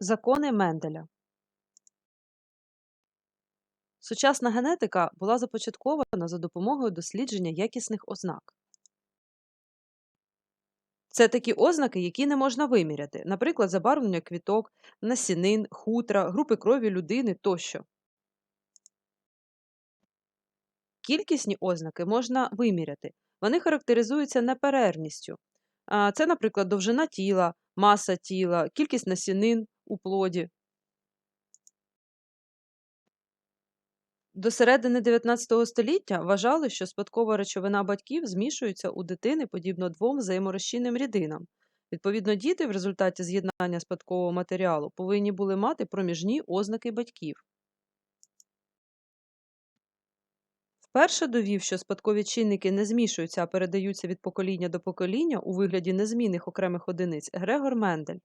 Закони Менделя Сучасна генетика була започаткована за допомогою дослідження якісних ознак. Це такі ознаки, які не можна виміряти, наприклад, забарвлення квіток, насінин, хутра, групи крові людини тощо. Кількісні ознаки можна виміряти. Вони характеризуються неперервністю. Це, наприклад, довжина тіла, маса тіла, кількість насінин у плоді. До середини 19 століття вважали, що спадкова речовина батьків змішується у дитини подібно двом взаєморозчинним рідинам. Відповідно, діти в результаті з'єднання спадкового матеріалу повинні були мати проміжні ознаки батьків. Вперше довів, що спадкові чинники не змішуються, а передаються від покоління до покоління у вигляді незмінних окремих одиниць Грегор Мендель.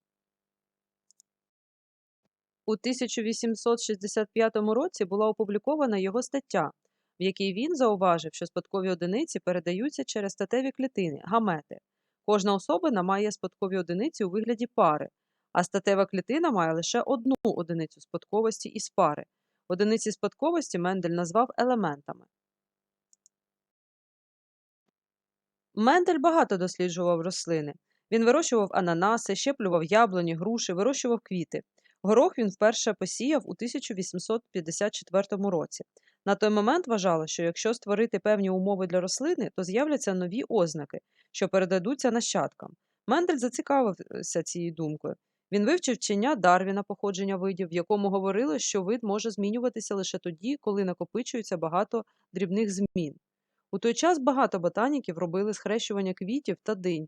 У 1865 році була опублікована його стаття, в якій він зауважив, що спадкові одиниці передаються через статеві клітини гамети. Кожна особина має спадкові одиниці у вигляді пари, а статева клітина має лише одну одиницю спадковості із пари. Одиниці спадковості Мендель назвав елементами. Мендель багато досліджував рослини. Він вирощував ананаси, щеплював яблуні, груші, вирощував квіти. Горох він вперше посіяв у 1854 році. На той момент вважало, що якщо створити певні умови для рослини, то з'являться нові ознаки, що передадуться нащадкам. Мендель зацікавився цією думкою. Він вивчив вчення Дарвіна походження видів, в якому говорили, що вид може змінюватися лише тоді, коли накопичується багато дрібних змін. У той час багато ботаніків робили схрещування квітів та динь.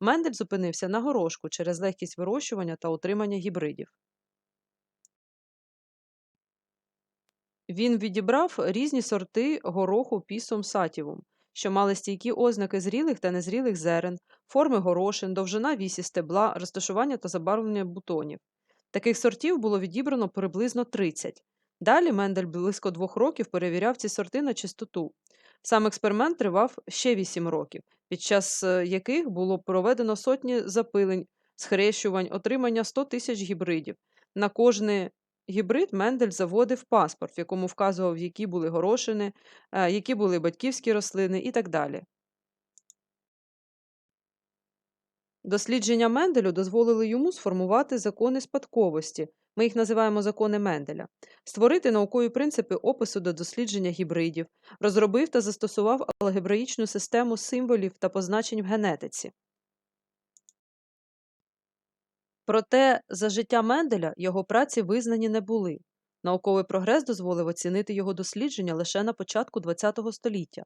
Мендель зупинився на горошку через легкість вирощування та утримання гібридів. Він відібрав різні сорти гороху пісом сатівум, що мали стійкі ознаки зрілих та незрілих зерен, форми горошин, довжина вісі стебла, розташування та забарвлення бутонів. Таких сортів було відібрано приблизно 30. Далі Мендель близько двох років перевіряв ці сорти на чистоту. Сам експеримент тривав ще 8 років, під час е, яких було проведено сотні запилень, схрещувань, отримання 100 тисяч гібридів. На кожний гібрид Мендель заводив паспорт, в якому вказував, які були горошини, е, які були батьківські рослини і так далі. Дослідження Менделю дозволили йому сформувати закони спадковості, ми їх називаємо закони Менделя, створити наукові принципи опису до дослідження гібридів, розробив та застосував алгебраїчну систему символів та позначень в генетиці. Проте за життя Менделя його праці визнані не були. Науковий прогрес дозволив оцінити його дослідження лише на початку ХХ століття.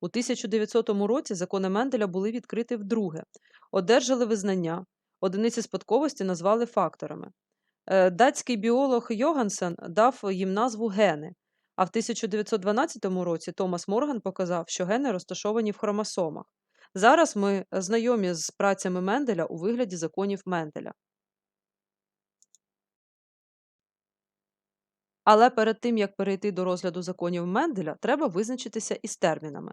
У 1900 році закони Менделя були відкриті вдруге, одержали визнання, одиниці спадковості назвали факторами. Е, датський біолог Йогансен дав їм назву гени, а в 1912 році Томас Морган показав, що гени розташовані в хромосомах. Зараз ми знайомі з працями Менделя у вигляді законів Менделя. Але перед тим, як перейти до розгляду законів Менделя, треба визначитися із термінами.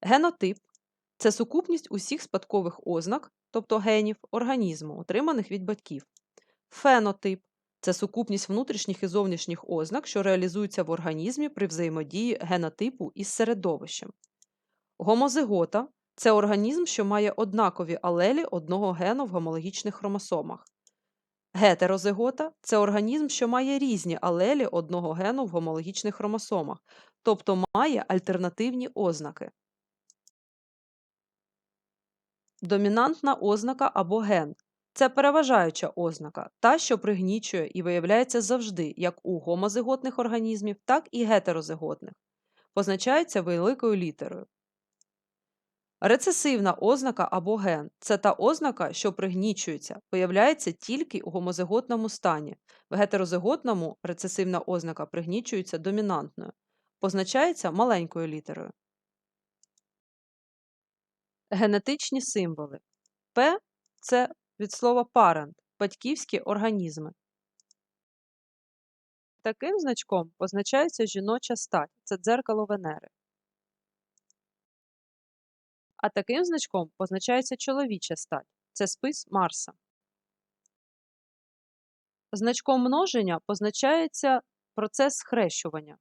Генотип це сукупність усіх спадкових ознак, тобто генів, організму, отриманих від батьків. Фенотип це сукупність внутрішніх і зовнішніх ознак, що реалізуються в організмі при взаємодії генотипу із середовищем. Гомозигота це організм, що має однакові алелі одного гену в гомологічних хромосомах. Гетерозигота це організм, що має різні алелі одного гену в гомологічних хромосомах, тобто має альтернативні ознаки. Домінантна ознака або ген це переважаюча ознака, та, що пригнічує і виявляється завжди як у гомозиготних організмів, так і гетерозиготних, позначається великою літерою. Рецесивна ознака або ген це та ознака, що пригнічується, появляється тільки у гомозиготному стані. В гетерозиготному рецесивна ознака пригнічується домінантною, позначається маленькою літерою. Генетичні символи П це від слова parent – батьківські організми. Таким значком позначається жіноча стать це дзеркало Венери. А таким значком позначається чоловіча стать це спис Марса. Значком множення позначається процес схрещування.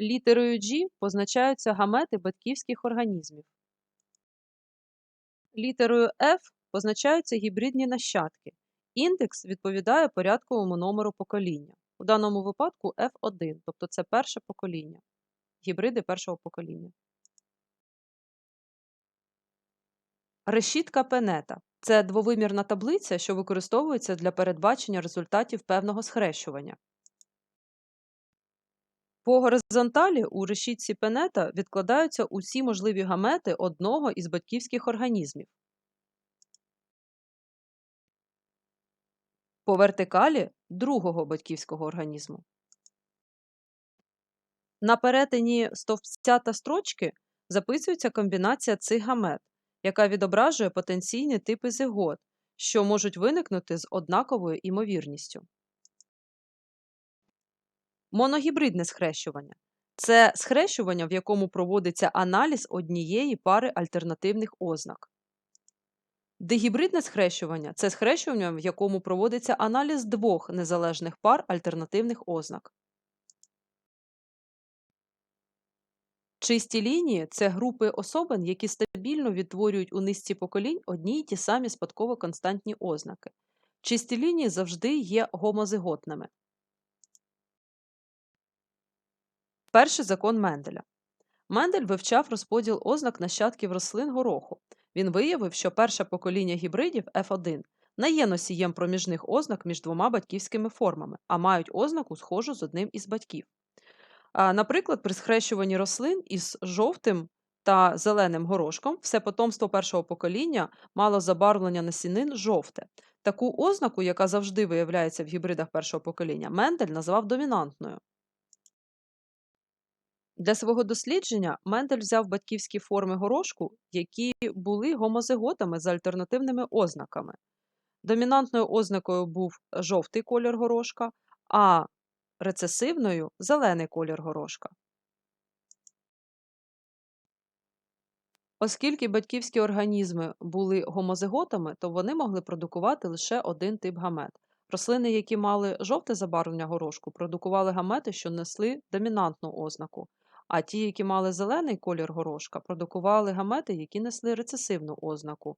Літерою G позначаються гамети батьківських організмів. Літерою F позначаються гібридні нащадки. Індекс відповідає порядковому номеру покоління. У даному випадку F1, тобто це перше покоління, гібриди першого покоління. Решітка Пенета це двовимірна таблиця, що використовується для передбачення результатів певного схрещування. По горизонталі у решітці Пенета відкладаються усі можливі гамети одного із батьківських організмів. По вертикалі другого батьківського організму. На перетині стовпця та строчки записується комбінація цих гамет, яка відображує потенційні типи зигот, що можуть виникнути з однаковою імовірністю. Моногібридне схрещування це схрещування, в якому проводиться аналіз однієї пари альтернативних ознак. Дигібридне схрещування це схрещування, в якому проводиться аналіз двох незалежних пар альтернативних ознак. Чисті лінії це групи особин, які стабільно відтворюють у низці поколінь одні й ті самі спадково константні ознаки. Чисті лінії завжди є гомозиготними. Перший закон Менделя. Мендель вивчав розподіл ознак нащадків рослин гороху. Він виявив, що перше покоління гібридів F1 не є носієм проміжних ознак між двома батьківськими формами, а мають ознаку схожу з одним із батьків. Наприклад, при схрещуванні рослин із жовтим та зеленим горошком все потомство першого покоління мало забарвлення насінин жовте. Таку ознаку, яка завжди виявляється в гібридах першого покоління, Мендель назвав домінантною. Для свого дослідження Мендель взяв батьківські форми горошку, які були гомозиготами з альтернативними ознаками. Домінантною ознакою був жовтий колір горошка, а рецесивною зелений колір горошка. Оскільки батьківські організми були гомозиготами, то вони могли продукувати лише один тип гамет. Рослини, які мали жовте забарвлення горошку, продукували гамети, що несли домінантну ознаку, а ті, які мали зелений колір горошка, продукували гамети, які несли рецесивну ознаку.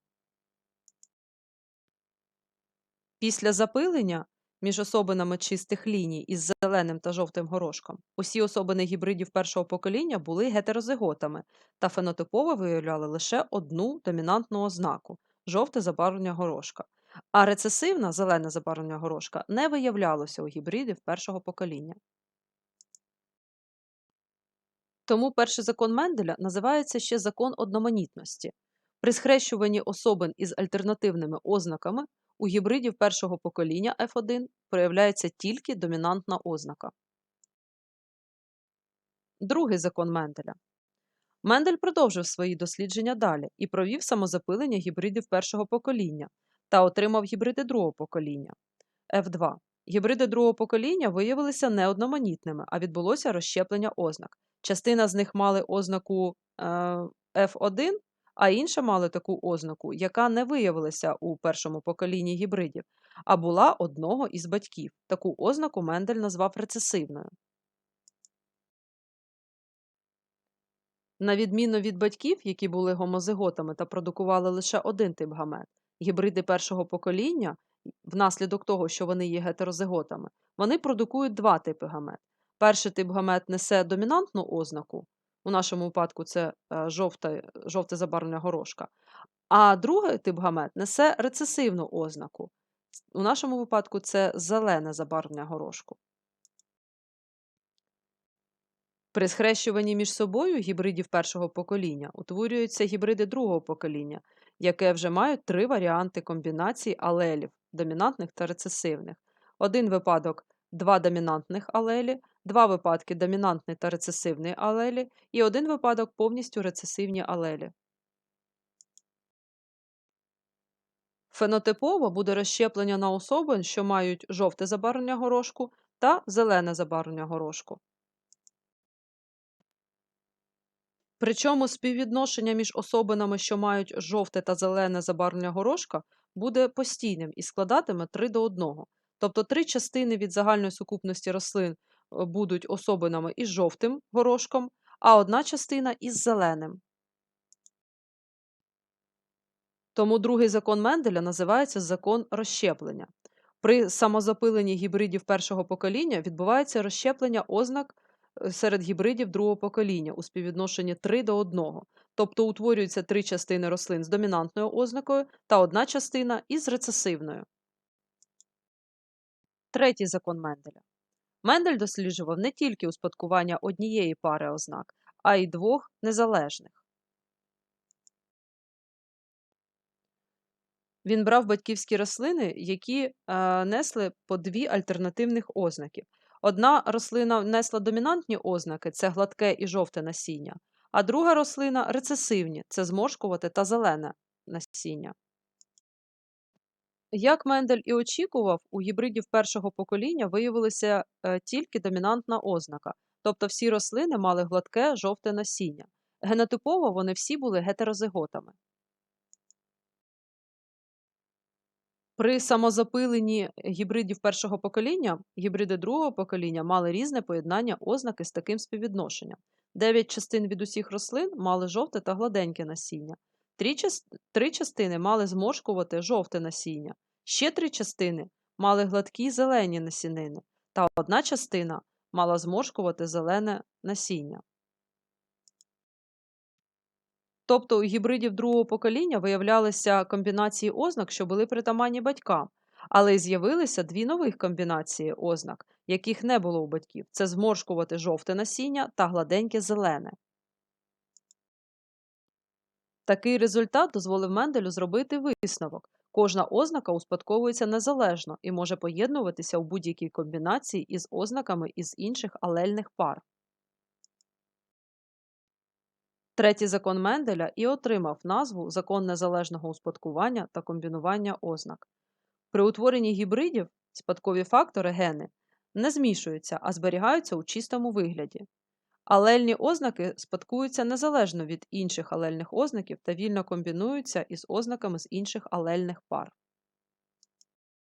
Після запилення між особинами чистих ліній із зеленим та жовтим горошком усі особини гібридів першого покоління були гетерозиготами та фенотипово виявляли лише одну домінантну ознаку жовте забарвлення горошка. А рецесивне зелене забарвлення горошка не виявлялося у гібридів першого покоління. Тому перший закон Менделя називається ще закон одноманітності. При схрещуванні особин із альтернативними ознаками у гібридів першого покоління F1 проявляється тільки домінантна ознака. Другий закон Менделя. Мендель продовжив свої дослідження далі і провів самозапилення гібридів першого покоління та отримав гібриди другого покоління F2. Гібриди другого покоління виявилися неодноманітними, а відбулося розщеплення ознак. Частина з них мали ознаку е, F1, а інша мали таку ознаку, яка не виявилася у першому поколінні гібридів, а була одного із батьків. Таку ознаку Мендель назвав рецесивною. На відміну від батьків, які були гомозиготами та продукували лише один тип гамет, гібриди першого покоління, внаслідок того, що вони є гетерозиготами, вони продукують два типи гамет. Перший тип гамет несе домінантну ознаку, у нашому випадку це е, жовте, жовте забарвлення горошка, а другий тип гамет несе рецесивну ознаку. У нашому випадку це зелене забарвлення горошку. При схрещуванні між собою гібридів першого покоління утворюються гібриди другого покоління, яке вже мають три варіанти комбінації алелів домінантних та рецесивних. Один випадок два домінантних алелі, два випадки домінантний та рецесивний алелі і один випадок повністю рецесивні алелі. Фенотипово буде розщеплення на особин, що мають жовте забарвлення горошку та зелене забарвлення горошку. Причому співвідношення між особинами, що мають жовте та зелене забарвлення горошка, буде постійним і складатиме 3 до 1. Тобто три частини від загальної сукупності рослин будуть особинами із жовтим горошком, а одна частина із зеленим. Тому другий закон Менделя називається закон розщеплення. При самозапиленні гібридів першого покоління відбувається розщеплення ознак е, серед гібридів другого покоління у співвідношенні 3 до 1. Тобто утворюються три частини рослин з домінантною ознакою та одна частина із рецесивною. Третій закон Менделя. Мендель досліджував не тільки успадкування однієї пари ознак, а й двох незалежних. Він брав батьківські рослини, які е, несли по дві альтернативних ознаки. Одна рослина несла домінантні ознаки це гладке і жовте насіння, а друга рослина рецесивні це зморшкувате та зелене насіння. Як Мендель і очікував, у гібридів першого покоління виявилася е, тільки домінантна ознака, тобто всі рослини мали гладке жовте насіння. Генотипово вони всі були гетерозиготами. При самозапиленні гібридів першого покоління гібриди другого покоління мали різне поєднання ознаки з таким співвідношенням. Дев'ять частин від усіх рослин мали жовте та гладеньке насіння. Три, част... три частини мали зморшкувати жовте насіння. Ще три частини мали гладкі зелені насінини, та одна частина мала зморшкувати зелене насіння. Тобто у гібридів другого покоління виявлялися комбінації ознак, що були притаманні батькам, але з'явилися дві нових комбінації ознак, яких не було у батьків: це зморшкувати жовте насіння та гладеньке зелене. Такий результат дозволив Менделю зробити висновок. Кожна ознака успадковується незалежно і може поєднуватися у будь-якій комбінації із ознаками із інших алельних пар. Третій закон Менделя і отримав назву Закон незалежного успадкування та комбінування ознак. При утворенні гібридів спадкові фактори гени не змішуються, а зберігаються у чистому вигляді. Алельні ознаки спадкуються незалежно від інших алельних ознаків та вільно комбінуються із ознаками з інших алельних пар.